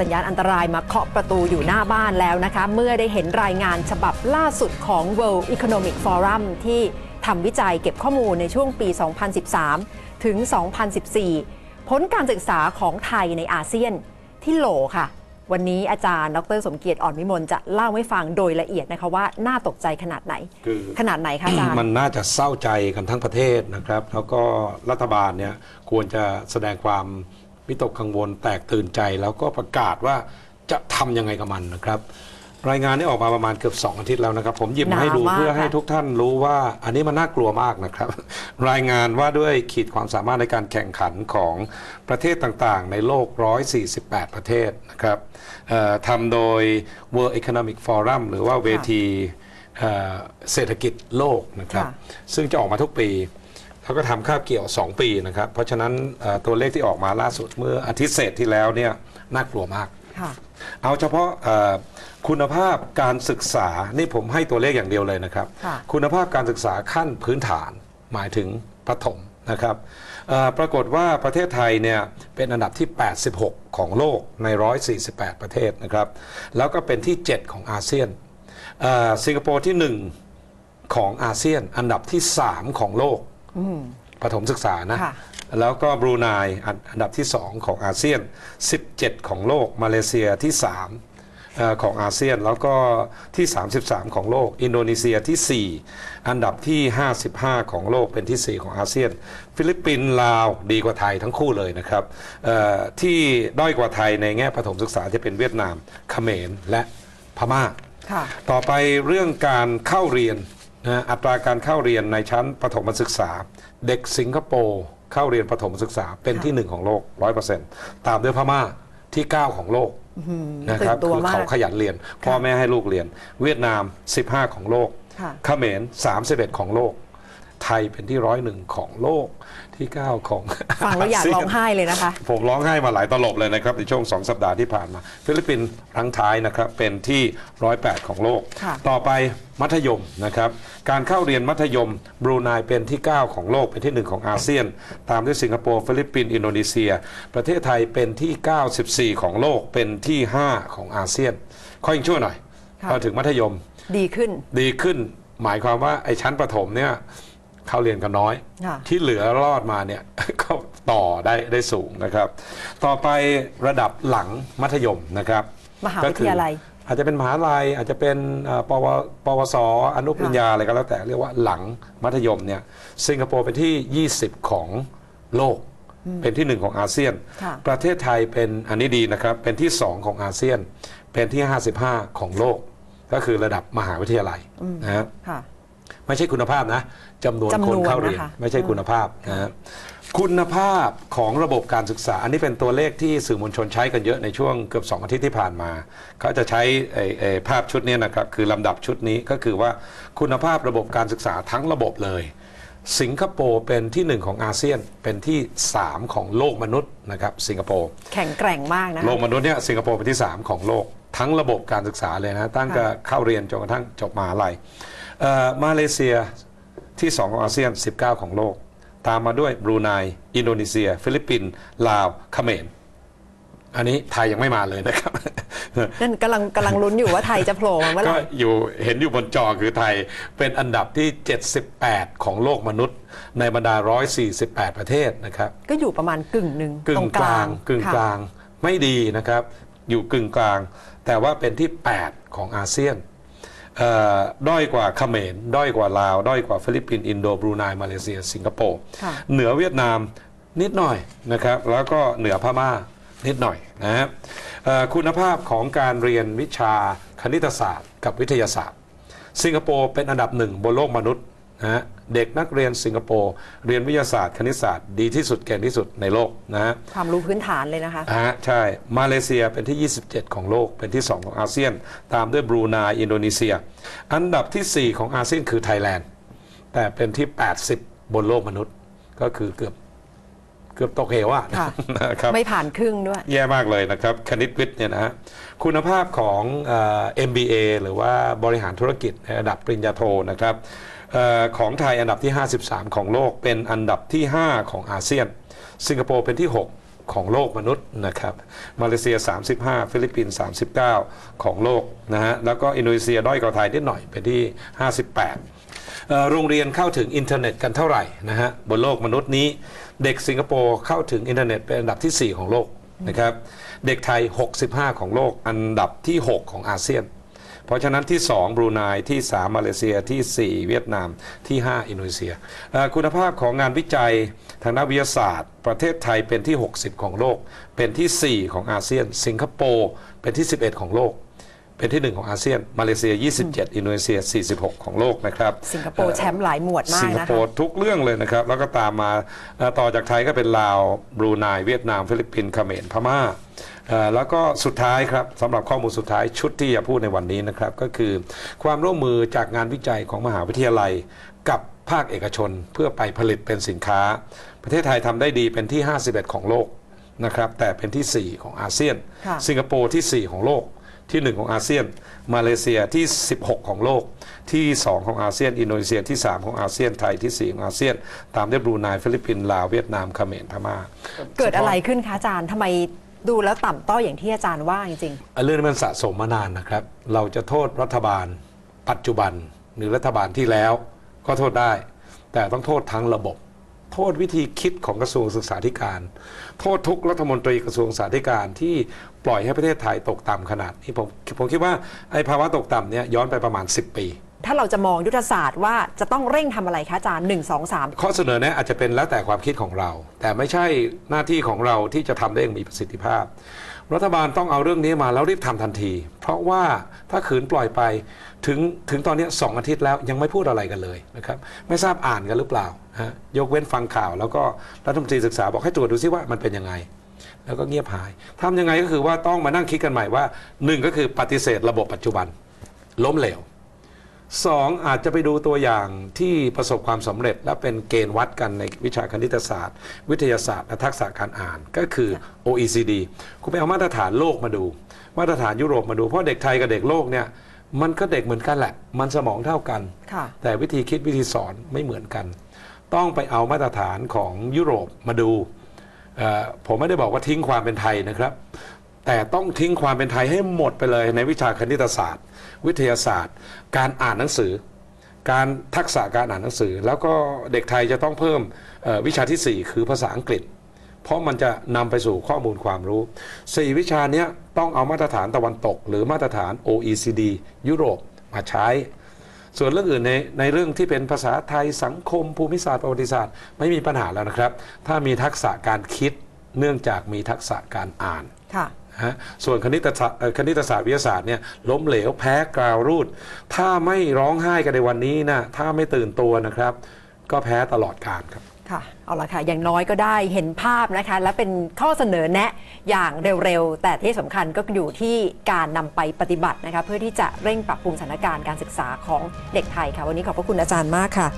สัญญาณอันตรายมาเคาะประตูอยู่หน้าบ้านแล้วนะคะ เมื่อได้เห็นรายงานฉบับล่าสุดของ World Economic Forum ที่ทำวิจัยเก็บข้อมูลในช่วงปี 2013 ถึง 2014 ผลการศึกษาของไทยในอาเซียนที่โหลค่ะ วันนี้อาจารย์ ดรสมเกียรติอ่อนวิมลจะเล่าให้ฟังโดยละเอียดนะคะว่าน่าตกใจขนาดไหน คือขนาดไหนคะอาจารย์ มันน่าจะเศร้าใจกันทั้งประเทศนะครับ แล้วก็รัฐบาลเนี่ยควรจะแสดงความ วิตกกังวลแตกตื่นใจ แล้วก็ประกาศว่าจะทำยังไงกับมันนะครับ รายงานนี้ออกมาประมาณเกือบ 2 อาทิตย์แล้วนะครับ ผมหยิบมาให้ดูหนามากเพื่อให้ค่ะทุกท่านรู้ว่า อันนี้มันน่ากลัวมากนะครับ รายงานว่าด้วยขีดความสามารถในการแข่งขันของประเทศต่างๆ ในโลก 148 ประเทศนะครับเอ่อทำโดย World Economic Forum หรือว่าเวทีเอ่อเศรษฐกิจโลกนะครับค่ะซึ่งจะออกมาทุกปี เขาก็ทำคาบเกี่ยว 2 ปีนะครับ เพราะฉะนั้นเอ่อตัวเลขที่ออกมาล่าสุดเมื่ออาทิตย์เศษที่แล้วเนี่ยน่ากลัวมากค่ะเอาเฉพาะเอ่อคุณภาพการศึกษา นี่ผมให้ตัวเลขอย่างเดียวเลยนะครับค่ะคุณภาพการศึกษาขั้นพื้นฐานหมายถึงประถมนะครับเอ่อปรากฏว่าประเทศไทยเนี่ยเป็นอันดับที่ 86 ของโลกใน 148 ประเทศนะครับ แล้วก็เป็นที่ 7 ของอาเซียนเอ่อสิงคโปร์ที่ 1 ของอาเซียน อันดับที่ 3 ของโลกอืม ประถมศึกษานะค่ะแล้วก็บรูไนอันอันดับที่ 2 ของอาเซียน 17 ของโลก มาเลเซียที่3เอ่อของอาเซียน แล้วก็ที่ 33 ของโลก อินโดนีเซียที่ 4 อันดับที่ 55 ของโลกเป็นที่ 4 ของอาเซียน ฟิลิปปินส์ลาวดีกว่าไทยทั้งคู่เลยนะครับเอ่อที่ด้อยกว่าไทยในแง่ประถมศึกษาจะเป็นเวียดนามเขมรและพม่าค่ะต่อไปเรื่องการเข้าเรียน นะอัตราการเข้าเรียนในชั้นประถมศึกษา เด็กสิงคโปร์เข้าเรียนประถมศึกษาเป็นที่หนึ่งของโลก100%ตามด้วยพม่าที่ 9 ของโลกนะครับตื่นตัวคือมากเขาขยันเรียน พ่อแม่ให้ลูกเรียน เวียดนาม 15 ของโลกค่ะเขมร31 ของโลก ไทยเป็นที่ร้อยหนึ่งของโลกที่9ของฟังแล้วอยากเซีนร้องไห้เลยนะคะ ผมร้องไห้มาหลายตลบเลยนะครับในช่วง 2 สัปดาห์ที่ผ่านมา ฟิลิปปินส์รั้งท้ายนะครับเป็นที่108ของโลกค่ะต่อไปมัธยมนะครับ การเข้าเรียนมัธยมบรูไนเป็นที่ 9 ของโลกเป็นที่ 1 ของอาเซียน ตามด้วยสิงคโปร์ฟิลิปปินส์อินโดนีเซีย ประเทศไทยเป็นที่ 94 ของโลกเป็นที่ 5 ของอาเซียนข้อยิงชั่วหน่อยค่ะพอถึงมัธยม ดีขึ้น ดีขึ้น หมายความว่าไอ้ชั้นประถมเนี่ย เข้าเรียนกันน้อยค่ะที่เหลือรอดมาเนี่ยก็ต่อได้ได้สูงนะครับ ต่อไประดับหลังมัธยมนะครับมหาวิทยาลัยก็คืออาจจะเป็นมหาลัยอาจจะเป็นเอ่อปวปวสอนุปริญญาอะไรก็แล้วแต่เรียกว่าหลังมัธยมเนี่ยสิงคโปร์เป็นที่ 20 ของโลก เป็นที่หนึ่งของอาเซียนค่ะประเทศไทยเป็นอันนี้ดีนะครับ เป็นที่ 2 ของอาเซียน เป็นที่ 55 ของโลก ก็คือระดับมหาวิทยาลัยนะครับค่ะ ไม่ใช่คุณภาพนะจำนวนจำนวนคนเข้าเรียนนะคะไม่ใช่คุณภาพนะฮะคุณภาพของระบบการศึกษา อันนี้เป็นตัวเลขที่สื่อมวลชนใช้กันเยอะในช่วงเกือบ 2 อาทิตย์ที่ผ่านมา เขาจะใช้ไอ้ไอ้ภาพชุดนี้นะครับ คือลำดับชุดนี้ก็คือว่าคุณภาพระบบการศึกษาทั้งระบบเลย สิงคโปร์เป็นที่หนึ่งของอาเซียนเป็นที่ 3 ของโลกมนุษย์นะครับสิงคโปร์แข็งแกร่งมากนะโลคะกมนุษย์เนี่ยสิงคโปร์เป็นที่ 3 ของโลก ทั้งระบบการศึกษาเลยนะตั้งแต่ค่ะเข้าเรียนจนกระทั่งจบมหาลัยเอ่อ มาเลเซียที่ 2 ของอาเซียน 19 ของโลก ตามมาด้วยบรูไนอินโดนีเซีย ฟิลิปปินส์ลาวเขมรอันนี้ไทยยังไม่มาเลยนะครับนั่นกำลังกำลังลุ้นอยู่ว่าไทยจะโผล่มาเมื่อไหก็ร่อยู่เห็นอยู่บนจอคือไทยเป็นอันดับที่ 78 ของโลกมนุษย์ ในบรรดา 148 ประเทศนะครับ ก็อยู่ประมาณกึ่งหนึ่งกึ่ตรงงกกลาลางงกึ่งค่ะกลางไม่ดีนะครับ อยู่กึ่งกลาง แต่ว่าเป็นที่ 8 ของอาเซียนเอ่อ ด้อยกว่าเขมรด้อยกว่าลาว ด้อยกว่าฟิลิปปินส์อินโดบรูไนมาเลเซีย สิงคโปร์ค่ะเหนือเวียดนามนิดหน่อยนะครับแล้วก็เหนือพม่านิดหน่อยนะครับเอ่อคุณภาพของการเรียนวิชาคณิตศาสตร์ กับวิทยาศาสตร์ สิงคโปร์เป็นอันดับหนึ่งบนโลกมนุษย์ นะฮะเด็กนักเรียนสิงคโปร์เรียนวิทยาศาสตร์คณิตศาสตร์ดีที่สุดเก่งที่สุดในโลกนะฮะ ความรู้พื้นฐานเลยนะคะ ฮะใช่ มาเลเซียเป็นที่ 27 ของโลก เป็นที่ 2 ของอาเซียน ตามด้วยบรูไนอินโดนีเซีย อันดับทีสี่ 4 ของอาเซียนคือไทยแลนด์ แต่เป็นที่ 80 บนโลกมนุษย์ ก็คือเกือบเกือบตกเหวอะค่ะ นะครับ ไม่ผ่านครึ่งด้วย แย่มากเลยนะครับ คณิตวิทย์เนี่ยนะฮะคุณภาพของเอ่อ MBA หรือว่าบริหารธุรกิจในระดับปริญญาโทนะครับเออ ของไทยอันดับที่ 53 ของโลกเป็นอันดับที่ 5 ของอาเซียน สิงคโปร์เป็นที่ 6 ของโลกมนุษย์นะครับมาเลเซีย 35 ฟิลิปปินส์39 ของโลกนะฮะแล้วก็อินโดนีเซียด้อยกว่าไทยนิดหน่อยเป็นที่ 58 โรงเรียนเข้าถึงอินเทอร์เน็ตกันเท่าไหร่นะฮะบนโลกมนุษย์นี้เด็กสิงคโปร์เข้าถึงอินเทอร์เน็ตเป็นอันดับที่ 4 ของโลกนะครับเด็กไทย 65 ของโลก อันดับที่ 6 ของอาเซียน เพราะฉะนั้นที่ 2 บรูไนที่ 3 มาเลเซียที่ 4 เวียดนามที่ 5 อินโดนีเซียเอ่อคุณภาพของงานวิจัยทางด้านวิทยาศาสตร์ ประเทศไทยเป็นที่ 60 ของโลก เป็นที่ 4 ของอาเซียน สิงคโปร์เป็นที่ 11 ของโลกเป็นที่ 1 ของอาเซียน มาเลเซีย 27 อินโดนีเซีย 46 ของโลกนะครับ สิงคโปร์แชมป์หลายหมวดมาสิกงคนะโปคะร์ทุกเรื่องเลยนะครับ แล้วก็ตามมาเอ่อต่อจากไทยก็เป็นลาว บรูไน เวียดนาม ฟิลิปปินส์เขมรพม่าเอ่อ แล้วก็สุดท้ายครับสำหรับข้อมูลสุดท้ายชุดที่จะพูดในวันนี้นะครับ ก็คือความร่วมมือจากงานวิจัยของมหาวิทยาลัย กับภาคเอกชนเพื่อไปผลิตเป็นสินค้า ประเทศไทยทำได้ดีเป็นที่ 51 ของโลกนะครับแต่เป็นที่ 4 ของอาเซียนค่ะสิงคโปร์ที่ 4 ของโลกที่ 1 ของอาเซียน มาเลเซียที่ 16 ของโลก ที่ 2 ของอาเซียน อินโดนีเซียที่ 3 ของอาเซียน ไทยที่ 4 ของอาเซียน ตามด้วยบรูไน ฟิลิปปินส์ ลาว เวียดนามเขมร พม่า เกิดอะไรขึ้นคะอาจารย์ทำไม ดูแล้วต่ำต้อยอย่างที่อาจารย์ว่าจริง เรื่องนี้มันสะสมมานานนะครับ เราจะโทษรัฐบาล ปัจจุบันหรือรัฐบาลที่แล้ว ก็โทษได้ แต่ต้องโทษทั้งระบบ โทษวิธีคิดของกระทรวงศึกษาธิการ โทษทุกรัฐมนตรีกระทรวงศึกษาธิการที่ปล่อยให้ประเทศไทยตกต่ำขนาดนี้ผมผมคิดว่าไอ้ภาวะตกต่ำเนี่ยย้อนไปประมาณ 10 ปี ถ้าเราจะมองยุทธศาสตร์ว่าจะต้องเร่งทำอะไรคะอาจารย์1 2 3ข้อเสนอแนะอาจจะเป็นแล้วแต่ความคิดของเรา แต่ไม่ใช่หน้าที่ของเราที่จะทำได้อย่างมีประสิทธิภาพ รัฐบาลต้องเอาเรื่องนี้มาแล้วรีบทำทันที เพราะว่าถ้าขืนปล่อยไปถึงถึงตอนนี้สองอาทิตย์แล้วยังไม่พูดอะไรกันเลยนะครับไม่ทราบอ่านกันหรือเปล่าฮะยกเว้นฟังข่าว แล้วก็รัฐมนตรีศึกษาบอกให้ตรวจดูซิว่ามันเป็นยังไงแล้วก็เงียบหายทำยังไงก็คือว่าต้องมานั่งคิดกันใหม่ว่าหนึ่งก็คือปฏิเสธระบบปัจจุบัน ล้มเหลว สองอาจจะไปดูตัวอย่างที่ประสบความสำเร็จ และเป็นเกณฑ์วัดกันในวิชาคณิตศาสตร์ วิทยาศาสตร์และทักษะการอ่านก็คือ OECD คุณไปเอามาตรฐานโลกมาดู มาตรฐานยุโรปมาดูเพราะเด็กไทยกับเด็กโลกเนี่ยมันก็เด็กเหมือนกันแหละ มันสมองเท่ากันค่ะแต่วิธีคิดวิธีสอนไม่เหมือนกัน ต้องไปเอามาตรฐานของยุโรปมาดูเอ่อผมไม่ได้บอกว่าทิ้งความเป็นไทยนะครับ แต่ต้องทิ้งความเป็นไทยให้หมดไปเลยในวิชาคณิตศาสตร์ วิทยาศาสตร์ การอ่านหนังสือ การทักษะการอ่านหนังสือ แล้วก็เด็กไทยจะต้องเพิ่มวิชาทีสี่4 คือภาษาอังกฤษ เพราะมันจะนำไปสู่ข้อมูลความรู้ 4 วิชาเนี้ยต้องเอามาตรฐานตะวันตก หรือมาตรฐาน OECD ยุโรปมาใช้ ส่วนเรื่องอื่นในในเรื่องที่เป็นภาษาไทยสังคมภูมิศาสตร์ประวัติศาสตร์ไม่มีปัญหาแล้วนะครับ ถ้ามีทักษะการคิดเนื่องจากมีทักษะการอ่านค่ะ ฮะส่วนคณิตศาสตร์คณิตศาสตร์วิทยาศาสตร์เนี่ยล้มเหลวแพ้กราวรูด ถ้าไม่ร้องไห้กันในวันนี้นะถ้าไม่ตื่นตัวนะครับ ก็แพ้ตลอดการครับค่ะเอาละค่ะ อย่างน้อยก็ได้เห็นภาพนะคะ และเป็นข้อเสนอแนะอย่างเร็วๆ แต่ที่สำคัญก็อยู่ที่การนำไปปฏิบัตินะคะ เพื่อที่จะเร่งปรับปรุงสถานการณ์การศึกษาของเด็กไทยค่ะ วันนี้ขอบพระคุณอาจารย์มากค่ะ